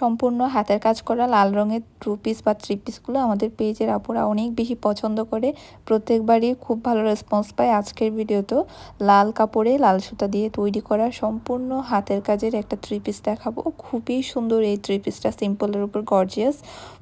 সম্পূর্ণ হাতের কাজ করা লাল রঙের টু পিস বা থ্রি পিসগুলো আমাদের পেজের আপুরা অনেক বেশি পছন্দ করে। প্রত্যেকবারই খুব ভালো রেসপন্স পায় আজকের ভিডিওতেও। লাল কাপড়ে লাল সুতা দিয়ে তৈরি করা সম্পূর্ণ হাতের কাজের একটা থ্রি পিস দেখাবো। খুবই সুন্দর এই থ্রি পিসটা সিম্পলের উপর গর্জিয়াস।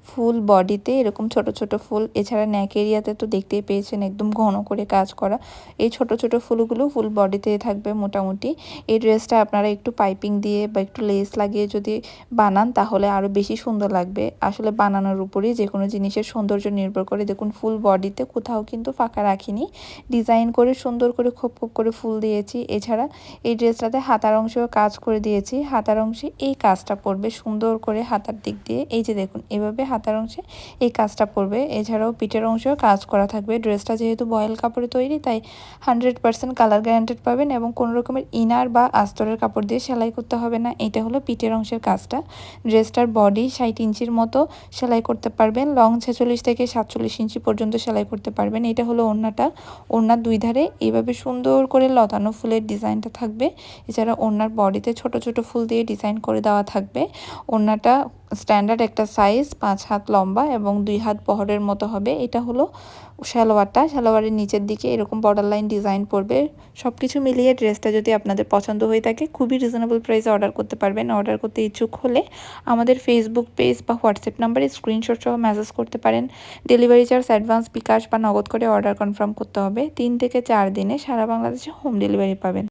ফুল বডিতে এরকম ছোট ছোট ফুল, এছাড়া ন্যাক এরিয়াতে তো দেখতেই পেয়েছেন একদম ঘন করে কাজ করা। এই ছোট ছোট ফুলগুলো ফুল বডিতে থাকবে মোটামুটি। এই ড্রেসটা আপনারা একটু পাইপিং দিয়ে বা একটু লেস লাগিয়ে যদি বানান তাহলে আরও বেশি সুন্দর লাগবে। আসলে বানানোর উপরেই যে কোনো জিনিসের সৌন্দর্য নির্ভর করে। দেখুন, ফুল বডিতে কোথাও কিন্তু ফাঁকা রাখিনি। ডিজাইন করে সুন্দর করে খোপ খোপ করে ফুল দিয়েছি। এছাড়া এই ড্রেসটাতে হাতার অংশেও কাজ করে দিয়েছি। হাতার অংশে এই কাজটা পড়বে সুন্দর করে হাতার দিক দিয়ে। এই যে দেখুন, এভাবে হাতার অংশে এই কাজটা পড়বে। এছাড়াও পিঠের অংশেও কাজ করা থাকবে। ড্রেসটা যেহেতু বয়েল কাপড়ে তৈরি, তাই হান্ড্রেড পার্সেন্ট কালার গ্যারান্টেড পাবেন এবং কোনো রকমের ইনার বা আস্তরের কাপড় দিয়ে সেলাই করতে হবে না। এটা হলো পিঠের অংশের কাজটা। ড্রেসটার বডি ষাট ইঞ্চির মতো সেলাই করতে পারবেন। লং ছেচল্লিশ থেকে সাতচল্লিশ ইঞ্চি পর্যন্ত সেলাই করতে পারবেন। এটা হলো ওড়নাটা। ওড়নার দুই ধারে এইভাবে সুন্দর করে লতানো ফুলের ডিজাইনটা থাকবে। এছাড়া ওড়নার বডিতে ছোট ছোট ফুল দিয়ে ডিজাইন করে দেওয়া থাকবে। ওড়নাটা স্ট্যান্ডার্ড একটা সাইজ পাঁচ হাত লম্বা এবং দুই হাত বহরের মতো হবে। এটা হলো সালোয়ারটা। সালোয়ারের নিচের দিকে এরকম বর্ডার লাইন ডিজাইন পড়বে। সব কিছু মিলিয়ে ড্রেসটা যদি আপনাদের পছন্দ হয়ে থাকে, খুবই রিজনেবল প্রাইসে অর্ডার করতে পারবেন। অর্ডার করতে ইচ্ছুক হলে আমাদের ফেসবুক পেজ বা হোয়াটসঅ্যাপ নাম্বারে স্ক্রিনশট সহ মেসেজ করতে পারেন। ডেলিভারি চার্জ অ্যাডভান্স বিকাশ বা নগদ করে অর্ডার কনফার্ম করতে হবে। তিন থেকে চার দিনে সারা বাংলাদেশে হোম ডেলিভারি পাবেন।